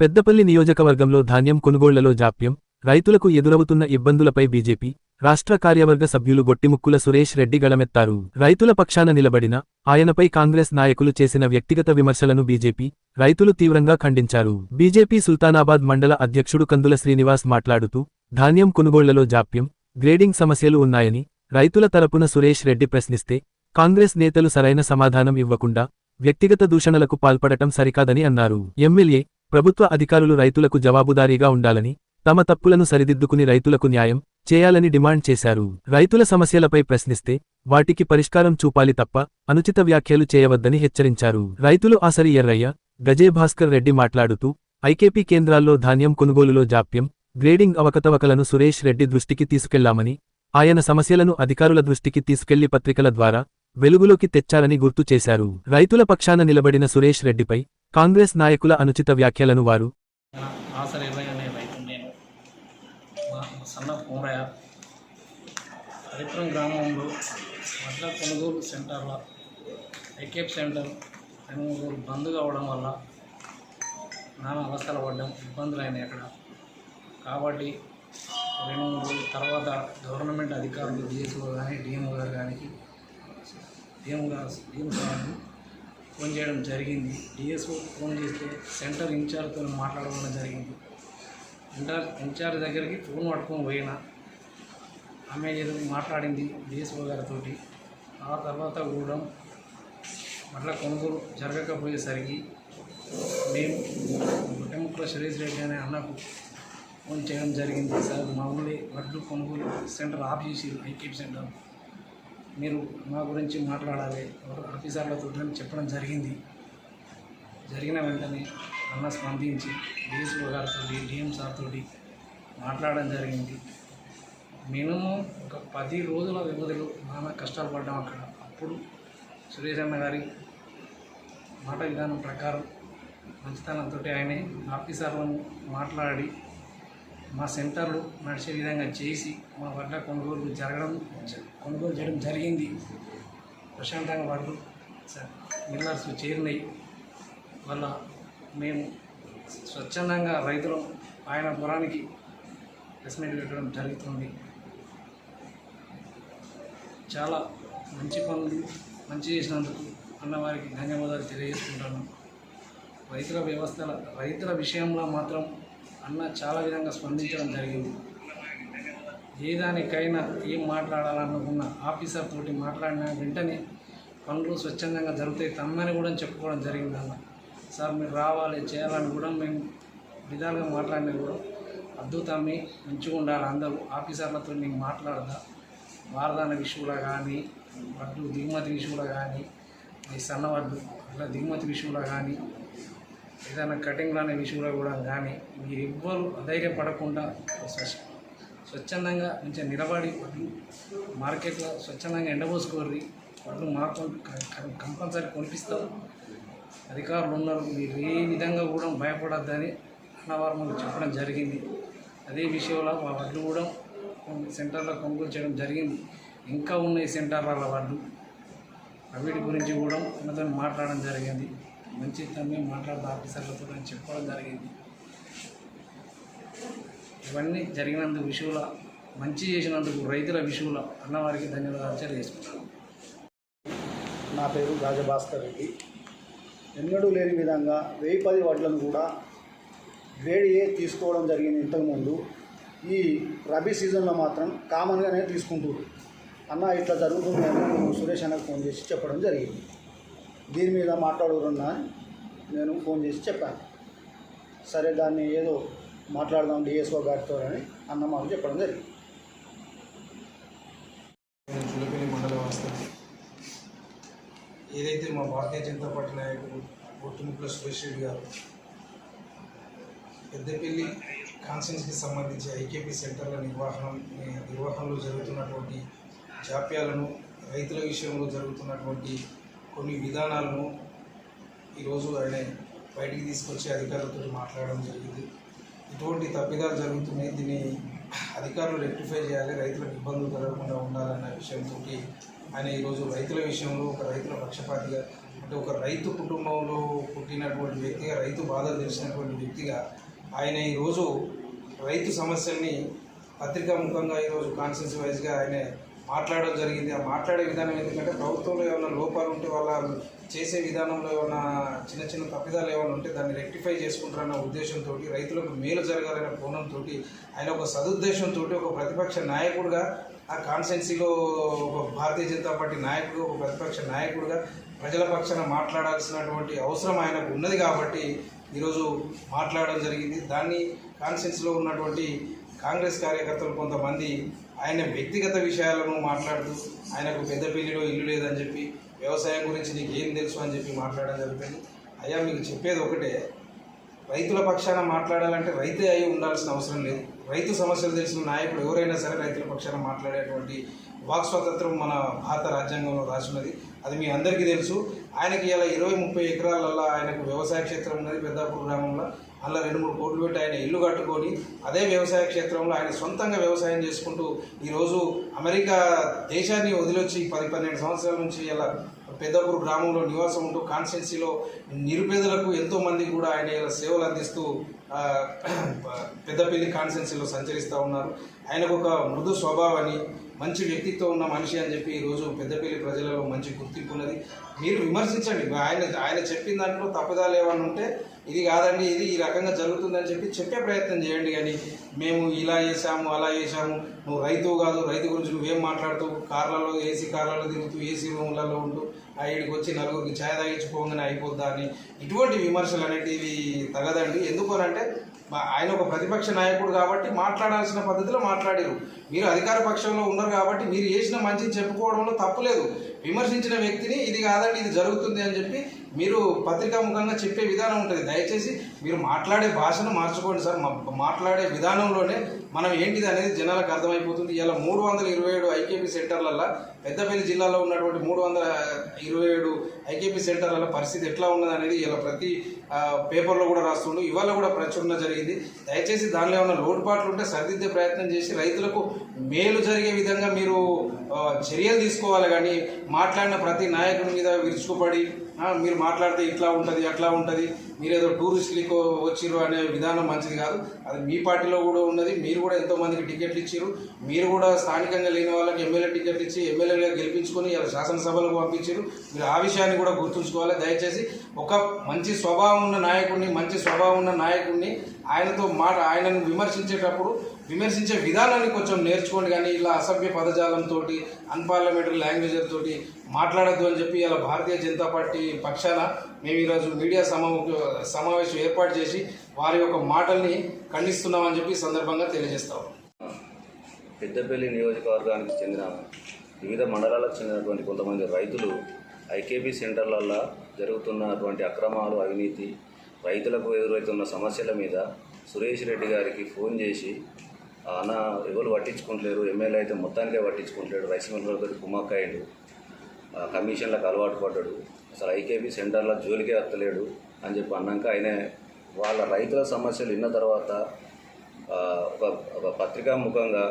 పెద్దపల్లి నియోజకవర్గంలో ధాన్యం కొనుగోళ్ళలో జాప్యం రైతులకు ఎదురవుతున్న ఇబ్బందులపై బీజేపీ రాష్ట్ర కార్యవర్గ సభ్యులు గొట్టిముక్కుల సురేష్ రెడ్డి గళమెత్తారు. రైతుల పక్షాన నిలబడిన ఆయనపై కాంగ్రెస్ నాయకులు చేసిన వ్యక్తిగత విమర్శలను బీజేపీ రైతులు తీవ్రంగా ఖండించారు. బీజేపీ సుల్తానాబాద్ మండల అధ్యక్షుడు కందుల శ్రీనివాస్ మాట్లాడుతూ ధాన్యం కొనుగోళ్ళలో జాప్యం గ్రేడింగ్ సమస్యలు ఉన్నాయని రైతుల తరపున సురేష్ రెడ్డి ప్రశ్నిస్తే కాంగ్రెస్ నేతలు సరైన సమాధానం ఇవ్వకుండా వ్యక్తిగత దూషణలకు పాల్పడటం సరికాదని అన్నారు. ఎమ్మెల్యే ప్రభుత్వ అధికారులు రైతులకు జవాబుదారీగా ఉండాలని తమ తప్పులను సరిదిద్దుకుని రైతులకు న్యాయం చేయాలని డిమాండ్ చేశారు. రైతుల సమస్యలపై ప్రశ్నిస్తే వాటికి పరిష్కారం చూపాలి తప్ప అనుచిత వ్యాఖ్యలు చేయవద్దని హెచ్చరించారు. రైతులు ఆసరి ఎర్రయ్య గజే భాస్కర్ రెడ్డి మాట్లాడుతూ ఐకేపీ కేంద్రాల్లో ధాన్యం కొనుగోలులో జాప్యం గ్రేడింగ్ అవకతవకలను సురేష్ రెడ్డి దృష్టికి తీసుకెళ్ళామని ఆయన సమస్యలను అధికారుల దృష్టికి తీసుకెళ్ళి పత్రికల ద్వారా వెలుగులోకి తెచ్చారని గుర్తు చేశారు. రైతుల పక్షాన నిలబడిన సురేష్ రెడ్డిపై కాంగ్రెస్ నాయకుల అనుచిత వ్యాఖ్యలను వారు మా సన్న హరిపురం గ్రామంలో వడ్ల కొనుగోలు సెంటర్ల ఐకేప్ సెంటర్ కొనుగోలు బంద్ కావడం వల్ల నానా అవస్థలు పడ్డం ఇబ్బందులు అయినాయి అక్కడ. కాబట్టి రెండు మూడు రోజుల తర్వాత గవర్నమెంట్ అధికారులు డిఎస్ఓ కానీ డిఎంఓ గారు కానీ డిఎం గారు డిఎం సార్ని ఫోన్ చేయడం జరిగింది. డిఎస్ఓ ఫోన్ చేస్తే సెంటర్ ఇన్ఛార్జ్తో మాట్లాడడం జరిగింది. ఇన్ఛార్జ్ ఇన్ఛార్జ్ దగ్గరికి ఫోన్ పట్టుకొని పోయిన. ఆమె ఏదో మాట్లాడింది డిఎస్ఓ గారితో ఆ తర్వాత కూడా మళ్ళీ కొనుగోలు జరగకపోయేసరికి మేము గుట్టముక్కల సురేష్ రెడ్డి అనే అన్నకు ఫోన్ చేయడం జరిగింది. సార్ మామూలు వడ్లు కొనుగోలు సెంటర్ ఆఫ్ చేసి ఐకేప్ సెంటర్. మీరు మా గురించి మాట్లాడాలి ఆఫీసర్లతో చెప్పడం జరిగింది. జరిగిన వెంటనే అన్న స్పందించి డిఎస్ఓ గారితో డిఎం సార్తో మాట్లాడడం జరిగింది. మినిమం ఒక పది రోజుల వ్యవధిలో నానా కష్టాలు పడ్డాం అక్కడ. అప్పుడు సురేష్ అన్న గారి మాట విధానం ప్రకారం మంచితనంతో ఆయనే ఆఫీసర్లను మాట్లాడి మా సెంటర్లు నడిచే విధంగా చేసి మా వడ్ల కొనుగోలు జరగడం కొనుగోలు చేయడం జరిగింది. ప్రశాంతంగా వడ్లు మిల్లర్స్ చేరినాయి. వల్ల మేము స్వచ్ఛందంగా రైతులు ఆయన పొలానికి ప్రశ్నలు పెట్టడం జరుగుతుంది. చాలా మంచి పనులు మంచి చేసినందుకు అన్నవారికి ధన్యవాదాలు తెలియజేసుకుంటాను రైతుల వ్యవస్థల రైతుల విషయంలో మాత్రం అన్న చాలా విధంగా స్పందించడం జరిగింది. ఏ దానికైనా ఏం మాట్లాడాలనుకున్న ఆఫీసర్ తోటి మాట్లాడిన వెంటనే పనులు స్వచ్ఛందంగా జరుగుతాయి తమ్మని కూడా చెప్పుకోవడం జరిగింది అన్న. సార్ మీరు రావాలి చేయాలని కూడా మేము విధాలుగా మాట్లాడినా కూడా. అద్భుతమ్మి మంచిగా ఉండాలి అందరూ. ఆఫీసర్లతో నేను మాట్లాడదా? వారదాన విషయంలో కానీ వడ్లు దిగుమతి విషయంలో కానీ ఈ సన్న వడ్లు అట్లా దిగుమతి విషయంలో కానీ ఏదైనా కటింగ్ రాని విషయంలో కూడా కానీ మీరు ఎవ్వరు అధైర్యపడకుండా స్వచ్ఛందంగా మంచిగా నిలబడి మార్కెట్లో స్వచ్ఛందంగా ఎండబోసుకోర్రి వాళ్ళు మాకు కంపల్సరీ కొనిపిస్తాం. అధికారులు ఉన్నారు మీరు ఏ విధంగా కూడా భయపడద్దని అన్నవారు మనకు చెప్పడం జరిగింది. అదే విషయంలో మా వడ్లు కూడా కొన్ని సెంటర్లో కొనుగోలు చేయడం జరిగింది. ఇంకా ఉన్నాయి సెంటర్ల వడ్లు. వీటి గురించి కూడా ఉన్నతో మాట్లాడడం జరిగింది. మంచి తమ్మి మాట్లాడదు ఆఫీసర్లతో అని చెప్పడం జరిగింది. ఇవన్నీ జరిగినందుకు విషయంలో మంచి చేసినందుకు రైతుల విషయంలో అన్నవారికి ధన్యవాదాలు తెలియజేసుకుంటాను నా పేరు రాజభాస్కర్ రెడ్డి. ఎన్నడూ లేని విధంగా వెయ్యి పది వడ్లను కూడా గ్రేడ్ ఏ తీసుకోవడం జరిగింది ఇంతకుముందు. ఈ రబీ సీజన్లో మాత్రం కామన్గానే తీసుకుంటారు అన్న ఇట్లా జరుగుతుందని సురేష్ అన్నకు ఫోన్ చేసి చెప్పడం జరిగింది. దీని మీద మాట్లాడుకున్నా నేను ఫోన్ చేసి చెప్పాను సరే దాన్ని ఏదో మాట్లాడదాం డిఎస్ఓ గారితో అని అన్న మాకు చెప్పడం జరిగింది. నేను చులకని మండల ఏదైతే మా భారతీయ జనతా పార్టీ నాయకుడు ఒట్టుముట్ల సురేష్ రెడ్డి గారు పెద్దపల్లి కాన్స్టిట్యూన్సీకి సంబంధించి ఐకేపీ సెంటర్ల నిర్వహణ నిర్వహణలో జరుగుతున్నటువంటి జాప్యాలను రైతుల విషయంలో జరుగుతున్నటువంటి కొన్ని విధానాలను ఈరోజు ఆయన బయటికి తీసుకొచ్చి అధికారులతో మాట్లాడడం జరిగింది. ఇటువంటి తప్పిదాలు జరుగుతున్నాయి. దీన్ని అధికారులు రెక్టిఫై చేయాలి. రైతులకు ఇబ్బందులు కలగకుండా ఉండాలన్న విషయంతో ఆయన ఈరోజు రైతుల విషయంలో ఒక రైతుల పక్షపాతిగా అంటే ఒక రైతు కుటుంబంలో పుట్టినటువంటి వ్యక్తిగా రైతు బాధలు తెలిసినటువంటి వ్యక్తిగా ఆయన ఈరోజు రైతు సమస్యల్ని పత్రికా ముఖంగా ఈరోజు కాన్స్టిట్యూన్సీ వైజ్గా ఆయన మాట్లాడడం జరిగింది. ఆ మాట్లాడే విధానం ఎందుకంటే ప్రభుత్వంలో ఏమైనా లోపాలు ఉంటే వాళ్ళ చేసే విధానంలో ఏమైనా చిన్న చిన్న తప్పిదాలు ఏమైనా ఉంటే దాన్ని రెక్టిఫై చేసుకుంటారన్న ఉద్దేశంతో రైతులకు మేలు జరగాలనే కోణంతో ఆయన ఒక సదుద్దేశంతో ఒక ప్రతిపక్ష నాయకుడిగా ఆ కాన్స్టెన్సీలో ఒక భారతీయ జనతా పార్టీ నాయకుడు ఒక ప్రతిపక్ష నాయకుడిగా ప్రజల పక్షాన మాట్లాడాల్సినటువంటి అవసరం ఆయనకు ఉన్నది కాబట్టి ఈరోజు మాట్లాడడం జరిగింది. దాన్ని కాన్స్టెన్సీలో ఉన్నటువంటి కాంగ్రెస్ కార్యకర్తలు కొంతమంది ఆయన వ్యక్తిగత విషయాలను మాట్లాడుతూ ఆయనకు పెద్దపల్లిలో ఇల్లు లేదని చెప్పి వ్యవసాయం గురించి నీకు ఏం తెలుసు అని చెప్పి మాట్లాడడం జరుగుతుంది. అయ్యా మీకు చెప్పేది ఒకటే. రైతుల పక్షాన మాట్లాడాలంటే రైతే అయి ఉండాల్సిన అవసరం లేదు. రైతు సమస్యలు తెలిసిన నాయకుడు ఎవరైనా సరే రైతుల పక్షాన మాట్లాడేటువంటి వాక్ స్వాతంత్రం మన భారత రాజ్యాంగంలో రాసినది అది మీ అందరికీ తెలుసు. ఆయనకి ఇలా ఇరవై ముప్పై ఎకరాలల్లో ఆయనకు వ్యవసాయ క్షేత్రం ఉన్నది పెద్దాపూర్ గ్రామంలో. అలా రెండు మూడు కోట్లు పెట్టి ఆయన ఇల్లు కట్టుకొని అదే వ్యవసాయ క్షేత్రంలో ఆయన సొంతంగా వ్యవసాయం చేసుకుంటూ ఈరోజు అమెరికా దేశాన్ని వదిలొచ్చి పది పన్నెండు సంవత్సరాల నుంచి ఇలా పెద్దపూర్ గ్రామంలో నివాసం ఉంటూ కాన్స్టిట్యున్సీలో నిరుపేదలకు ఎంతోమంది కూడా ఆయన ఇలా సేవలు అందిస్తూ పెద్దపల్లి కాన్స్టిట్యున్సీలో సంచరిస్తూ ఉన్నారు. ఆయనకు ఒక మృదు స్వభావాన్ని మంచి వ్యక్తిత్వం ఉన్న మనిషి అని చెప్పి ఈరోజు పెద్దపల్లి ప్రజలలో మంచి గుర్తింపు ఉన్నది మీరు విమర్శించండి. ఆయన ఆయన చెప్పిన దాంట్లో తప్పుదాలు ఏమన్నా ఉంటే ఇది కాదండి ఇది ఈ రకంగా జరుగుతుందని చెప్పి చెప్పే ప్రయత్నం చేయండి కానీ మేము ఇలా చేసాము అలా చేసాము నువ్వు రైతు కాదు రైతు గురించి నువ్వేం మాట్లాడుతూ కార్లలో ఏసీ కార్లలో తిరుగుతూ ఏసీ రూమ్లలో ఉంటూ ఆ ఈడికి వచ్చి నలుగురికి ఛాయ్ తాగించుకోగానే అయిపోద్దా అని ఇటువంటి విమర్శలు అనేటివి తగదండి. ఎందుకు అంటే ఆయన ఒక ప్రతిపక్ష నాయకుడు కాబట్టి మాట్లాడాల్సిన పద్ధతిలో మాట్లాడారు. మీరు అధికార పక్షంలో ఉన్నారు కాబట్టి మీరు చేసిన మంచిని చెప్పుకోవడంలో తప్పులేదు విమర్శించిన వ్యక్తిని ఇది కాదండి ఇది జరుగుతుంది అని చెప్పి మీరు పత్రికా ముఖంగా చెప్పే విధానం ఉంటుంది. దయచేసి మీరు మాట్లాడే భాషను మార్చుకోండి సార్. మా- మాట్లాడే విధానంలోనే మనం ఏంటిది అనేది జనాలకు అర్థమైపోతుంది. ఇలా మూడు వందల ఇరవై ఏడు ఐకేపీ సెంటర్లలో పెద్దపల్లి జిల్లాలో ఉన్నటువంటి మూడు వందల ఇరవై ఏడు ఐకేపీ సెంటర్లలో పరిస్థితి ఎట్లా ఉన్నది అనేది ఇలా ప్రతి పేపర్లో కూడా రాస్తుండు. ఇవాళ కూడా ప్రచురణ జరిగింది. దయచేసి దానిలో ఏమైనా లోటుపాట్లు ఉంటే సరిదిద్దే ప్రయత్నం చేసి రైతులకు మేలు జరిగే విధంగా మీరు చర్యలు తీసుకోవాలి. కానీ మాట్లాడిన ప్రతి నాయకుడి మీద విరుచుకుపడి మీరు మాట్లాడితే ఇట్లా ఉంటుంది అట్లా ఉంటుంది మీరు ఏదో టూరిస్టులకు వచ్చిర్రు అనే విధానం మంచిది కాదు. అది మీ పార్టీలో కూడా ఉన్నది మీరు కూడా ఎంతోమందికి టికెట్లు ఇచ్చారు మీరు కూడా స్థానికంగా లేని వాళ్ళకి ఎమ్మెల్యే టికెట్లు ఇచ్చి ఎమ్మెల్యేగా గెలిపించుకొని ఇలా శాసనసభలకు పంపించారు మీరు ఆ విషయాన్ని కూడా గుర్తుంచుకోవాలి. దయచేసి ఒక మంచి స్వభావం ఉన్న నాయకుడిని మంచి స్వభావం ఉన్న నాయకుడిని ఆయనతో మాట ఆయనను విమర్శించేటప్పుడు విమర్శించే విధానాన్ని కొంచెం నేర్చుకోండి కానీ ఇలా అసభ్య పదజాలంతో అన్పార్లమెంటరీ లాంగ్వేజ్ తోటి మాట్లాడద్దు అని చెప్పి ఇలా భారతీయ జనతా పార్టీ పక్షాన మేము ఈరోజు మీడియా సమా సమావేశం ఏర్పాటు చేసి వారి యొక్క మాటల్ని ఖండిస్తున్నామని చెప్పి సందర్భంగా తెలియజేస్తాం. పెద్దపల్లి నియోజకవర్గానికి చెందిన వివిధ మండలాలకు చెందినటువంటి కొంతమంది రైతులు ఐకేబీ సెంటర్లల్లో జరుగుతున్నటువంటి అక్రమాలు అవినీతి రైతులకు ఎదురవుతున్న సమస్యల మీద సురేష్ రెడ్డి గారికి ఫోన్ చేసి అన్న ఎవరు పట్టించుకుంటలేరు ఎమ్మెల్యే అయితే మొత్తానికే పట్టించుకుంటలేడు రైస్ మిల్లర్తో కమిషన్లకు అలవాటు పడ్డాడు. అసలు ఐకేపీ సెంటర్లో జోలికే వస్తలేడు అని చెప్పి అన్నాక ఆయన వాళ్ళ రైతుల సమస్యలు విన్న తర్వాత ఒక ఒక పత్రికా ముఖంగా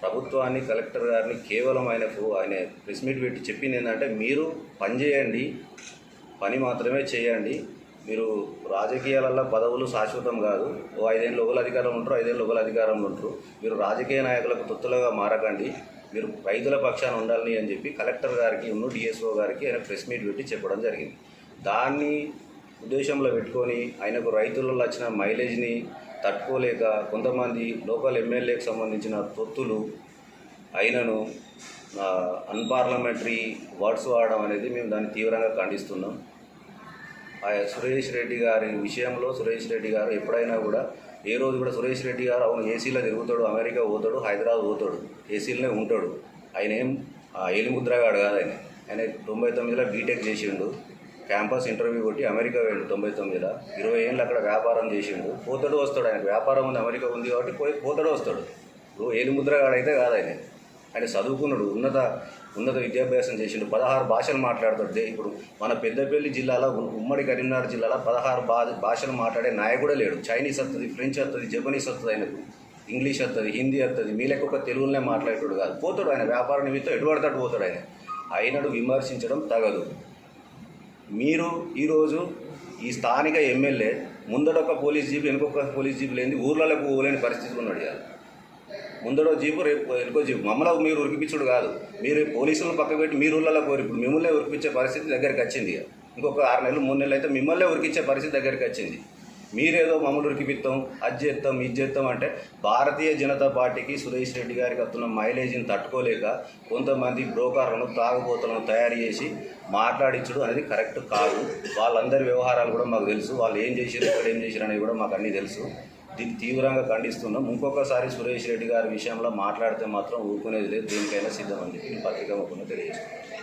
ప్రభుత్వాన్ని కలెక్టర్ గారిని కేవలం ఆయనకు ఆయన ప్రెస్ మీట్ పెట్టి చెప్పింది ఏంటంటే మీరు పని చేయండి పని మాత్రమే చేయండి మీరు రాజకీయాలలో పదవులు శాశ్వతం కాదు. ఓ ఐదేళ్ళు ఒకరు అధికారంలో ఉంటారు ఐదేళ్ళు ఒకరు అధికారంలో ఉంటారు. మీరు రాజకీయ నాయకులకు తొత్తులుగా మారకండి. మీరు రైతుల పక్షాన ఉండాలని అని చెప్పి కలెక్టర్ గారికి ఉన్న డిఎస్ఓ గారికి ఆయన ప్రెస్ మీట్ పెట్టి చెప్పడం జరిగింది. దాన్ని ఉద్దేశంలో పెట్టుకొని ఆయనకు రైతులలో వచ్చిన మైలేజ్ని తట్టుకోలేక కొంతమంది లోకల్ ఎమ్మెల్యేకి సంబంధించిన తొత్తులు ఆయనను అన్పార్లమెంటరీ వర్డ్స్ వాడడం అనేది మేము దాన్ని తీవ్రంగా ఖండిస్తున్నాం. ఆ సురేష్ రెడ్డి గారి విషయంలో సురేష్ రెడ్డి గారు ఎప్పుడైనా కూడా ఏ రోజు కూడా సురేష్ రెడ్డి గారు అవును ఏసీలో తిరుగుతాడు అమెరికా పోతాడు హైదరాబాద్ పోతాడు ఏసీలోనే ఉంటాడు. ఆయన ఏం ఆ, ఏలిముద్రగాడు కాదు ఆయన. ఆయన తొంభై తొమ్మిదిలో బీటెక్ చేసిండు. క్యాంపస్ ఇంటర్వ్యూ కొట్టి అమెరికా వెళ్ళి తొంభై తొమ్మిదిలో. ఇరవై ఏళ్ళు అక్కడ వ్యాపారం చేసిండు. పోతాడు వస్తాడు ఆయన వ్యాపారం ఉంది అమెరికా ఉంది కాబట్టి పోయి పోతాడు వస్తాడు. ఇప్పుడు ఏలిముద్రగాడు అయితే కాదు ఆయన. ఆయన చదువుకున్నాడు ఉన్నత ఉన్నత విద్యాభ్యాసం చేసిండు. పదహారు భాషలు మాట్లాడుతాడు దే- ఇప్పుడు మన పెద్దపల్లి జిల్లాలో ఉమ్మడి కరీంనగర్ జిల్లాలో పదహారు భాషలు మాట్లాడే నాయకుడే లేడు. చైనీస్ వస్తుంది ఫ్రెంచ్ వస్తుంది జపనీస్ వస్తుంది ఆయనకు. ఇంగ్లీష్ వస్తుంది హిందీ వస్తుంది మీ లెక్క ఒక తెలుగులోనే మాట్లాడేటోడు కాదు. పోతాడు ఆయన. వ్యాపార నిమిత్తం ఎటుపడతాడు పోతాడు ఆయన. అయినడు విమర్శించడం తగదు. మీరు ఈరోజు ఈ స్థానిక ఎమ్మెల్యే ముందడొక పోలీస్ జీప్ వెనుకొక పోలీస్ జీప్ లేని ఊర్లలోకి పోలేని పరిస్థితి ఉన్నాడు ఇవాళ. ముందడో జీపు రేపు ఎనుకో జీపు. మమ్మల్ని మీరు ఉరికిపించుడు కాదు. మీరు పోలీసులను పక్క పెట్టి మీరు ఊళ్ళలో కోరి ఇప్పుడు మిమ్మల్ని ఉరికిపించే పరిస్థితి దగ్గరికి వచ్చింది ఇంకొక ఆరు నెలలు మూడు నెలలు అయితే మిమ్మల్ని ఉరికించే పరిస్థితి దగ్గరికి వచ్చింది. మీరేదో మమ్మల్ని ఉరికిపిస్తాం అది చేస్తాం ఇది చేస్తాం అంటే భారతీయ జనతా పార్టీకి సురేష్ రెడ్డి గారికి వస్తున్న మైలేజీని తట్టుకోలేక కొంతమంది బ్రోకర్లను తాగుబోతులను తయారు చేసి మాట్లాడించడం అనేది కరెక్ట్ కాదు. వాళ్ళందరి వ్యవహారాలు కూడా మాకు తెలుసు. వాళ్ళు ఏం చేశారు ఇక్కడ ఏం చేశారు అనేది కూడా మాకు అన్నీ తెలుసు. దీన్ని తీవ్రంగా ఖండిస్తున్నాం. ఇంకొకసారి సురేష్ రెడ్డి గారి విషయంలో మాట్లాడితే మాత్రం ఊరుకునేది లేదు. దేనికైనా సిద్ధమని చెప్పి పత్రికా ముఖంగా తెలియజేస్తున్నాం.